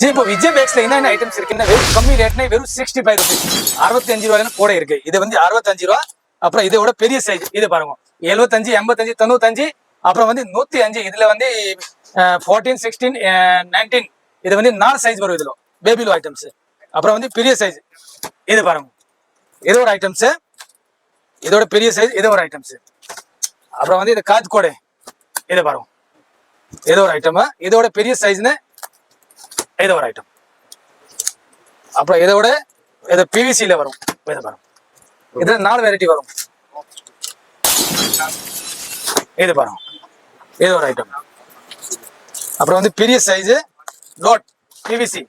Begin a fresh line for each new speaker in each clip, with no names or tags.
G இப்போ விஜய் பேக்ஸ்ல என்னென்ன items இருக்குன்னா வெறும் கம்மி ரேட்னா வெறும் சிக்ஸ்டி ஃபைவ் ருபீஸ் அறுபத்தஞ்சு ரூபாய்னு கூட இருக்கு. இது வந்து அறுபத்தஞ்சு ரூபா அப்புறம் இதோட பெரிய சைஸ் இது பாருங்க. எழுபத்தஞ்சு எண்பத்தஞ்சு தொண்ணூத்தஞ்சு அப்புறம் வந்து நூத்தி அஞ்சு இதுல வந்து ஃபோர்டீன் சிக்ஸ்டீன் நைன்டீன் இது வந்து நாலு சைஸ் வரும் இதுல. பேபிலோ ஐட்டம்ஸ் அப்புறம் வந்து பெரிய சைஸ் இது பாருங்க. இது ஒரு ஐட்டம்ஸ் இதோட பெரிய சைஸ் இது ஒரு ஐட்டம்ஸ் அப்புறம் வந்து இது காத்து கோடை. இது பாருங்க. இது ஒரு ஐட்டமா இதோட பெரிய சைஸ்னு இது ஒரு ஐட்டம் அப்புறம் இதோட இது பிவிசியில் வரும். இதை வரும் இதில் நாலு வெரைட்டி வரும். இது பாருங்க. இது ஒரு ஐட்டம் அப்புறம் வந்து பெரிய சைஸு லோட் பிவிசி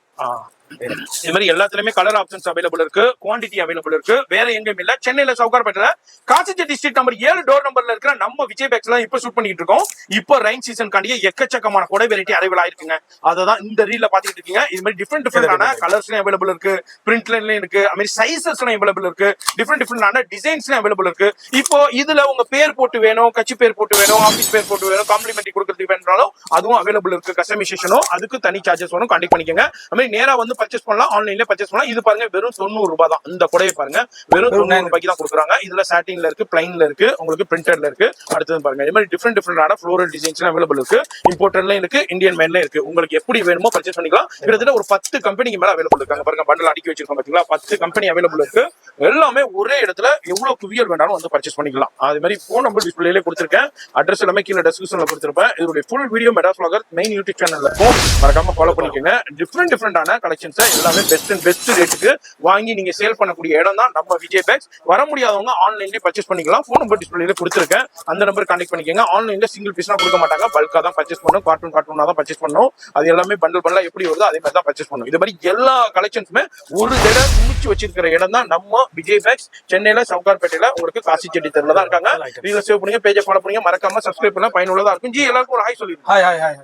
இது மாதிரி எல்லாத்துலயுமே கலர் ஆப்ஷன்ஸ் அவைலபிள் இருக்கு குவாண்டிட்டி அவைலபிள் இருக்கு. வேற எங்கேயும் இல்ல. சென்னையில சவுகார்பேட்டில காசிச்செட்டி ஸ்ட்ரீட் நம்பர் ஏழு டோர் நம்பர்ல இருக்கிற நம்ம விஜய் பேக்ஸ் எல்லாம் இப்ப ஷூட் பண்ணிட்டு இருக்கோம். இப்போ ரைன் சீசன் காண்டியே எக்கச்சக்கமான கொடை வெரைட்டி அரைவல் ஆயிருக்குங்க. அததான் இந்த ரீல்ல பாத்துட்டு இருக்கீங்க. இது மாதிரி டிஃப்ரெண்ட் டிஃப்ரெண்டான கலர்ஸ்லயும் அவைலபிள் இருக்கு. பிரிண்ட்லயும் இருக்கு. அது மாதிரி சைசஸ்லயும் அவைலபிள் இருக்கு. டிஃப்ரெண்ட் டிஃப்ரெண்டான டிசைன்ஸ்லயும் அவைலபிள் இருக்கு. இப்போ இதுல உங்க பேர் போட்டு வேணும் கட்சி பேர் போட்டு வேணும் ஆபீஸ் பேர் போட்டு வேணும் காம்ப்ளிமெண்ட்ரி கொடுக்கறதுக்கு வேணும்னாலும் அதுவும் அவைலபிள் இருக்கு. கஸ்டமைசேஷனும் அதுக்கு தனி சார்ஜஸ் வரும் கண்டிப்பா பண்ணிக்கோங்க. அது மாதிரி நேரா வந்து பர்ச்சேஸ் பண்ணலாம் ஆன்லைன்ல பர்ச்சேஸ் பண்ணலாம். இது பாருங்க வெறும் தொண்ணூறு ரூபாய் தான். இந்த கொடையை பாருங்க வெறும் தொண்ணூறு ரூபாய்க்கு தான் கொடுக்குறாங்க. இதுல சாட்டின்ல இருக்கு பிளைன்ல இருக்கு உங்களுக்கு பிரிண்டர்ல இருக்கு. அடுத்தது பாருங்க இது மாதிரி டிஃப்ரெண்ட் டிஃப்ரெண்டான ஃப்ளோரல் டிசைன்ஸ் அவைலபிள் இருக்கு. இம்போர்ட்டர்லயும் இருக்கு இந்தியன் மேன்லயும் இருக்கு. உங்களுக்கு எப்படி வேணுமோ பர்ச்சேஸ் பண்ணிக்கலாம். கிட்டத்தட்ட ஒரு பத்து கம்பெனிக்கு மேல அவைலபிள் இருக்காங்க. பாருங்க பண்டல் அடுக்கி வச்சிருக்கோம் பாத்தீங்களா? பத்து கம்பெனி அவைலபிள் இருக்கு. எல்லாமே ஒரே இடத்துல எவ்வளவு குவியல் வேணாலும் வந்து பர்ச்சேஸ் பண்ணிக்கலாம். அது மாதிரி ஃபோன் நம்பர் டிஸ்பிளேல கொடுத்துருக்கேன். அட்ரஸ் எல்லாமே கீழே டெஸ்கிரிப்ஷன்ல கொடுத்துருப்பேன். இதோட ஃபுல் வீடியோ மெடாஸ் மெயின் யூடியூப் சேனல்ல இருக்கும். மறக்காம ஃபாலோ பண்ணிக்கோங்க. டிஃப்ரெண்ட் டிஃப்ரெண்டான கலெக்ஷன்ஸ் எல்லாமே பெஸ்ட் அண்ட் பெஸ்ட் ரேட்டுக்கு வாங்கி நீங்க சேல் பண்ணக்கூடிய இடம் தான் நம்ம விஜய் பேக்ஸ் வர முடியாதவங்க ஆன்லைன்லயே பர்ச்சேஸ் பண்ணிக்கலாம். ஃபோன் நம்பர் டிஸ்பிளேல கொடுத்துருக்கேன். அந்த நம்பர் கான்டெக்ட் பண்ணிக்கோங்க. ஆன்லைன்ல சிங்கிள் பீஸ்னா கொடுக்க மாட்டாங்க. பல்கா தான் பர்ச்சேஸ் பண்ணணும் கார்ட்டூன் கார்ட்டூனா தான் பர்ச்சேஸ் பண்ணணும் அது எல்லாமே பண்டல் பண்டலா எப்படி வருதோ அதே மாதிரி தான் பர்ச்சேஸ் பண்ணணும் இது மாதிரி எல்லா கலெக்ஷன்ஸுமே ஒரு தடவை குமிச்சு வச்சிருக்கிற இடம் தான் நம்ம விஜய் பேக்ஸ் சென்னையில சவுகார்பேட்டையில உங்களுக்கு காசி செட்டி தெருல தான் இருக்காங்க. நீங்க சேவ் பண்ணுங்க பேஜை ஃபாலோ பண்ணுங்க மறக்காம சப்ஸ்கிரைப் பண்ண பயனுள்ளதா இருக்கும். ஜி எல்லாருக்கும் ஒரு ஹாய்
ஹாய் ஹாய் ஹாய்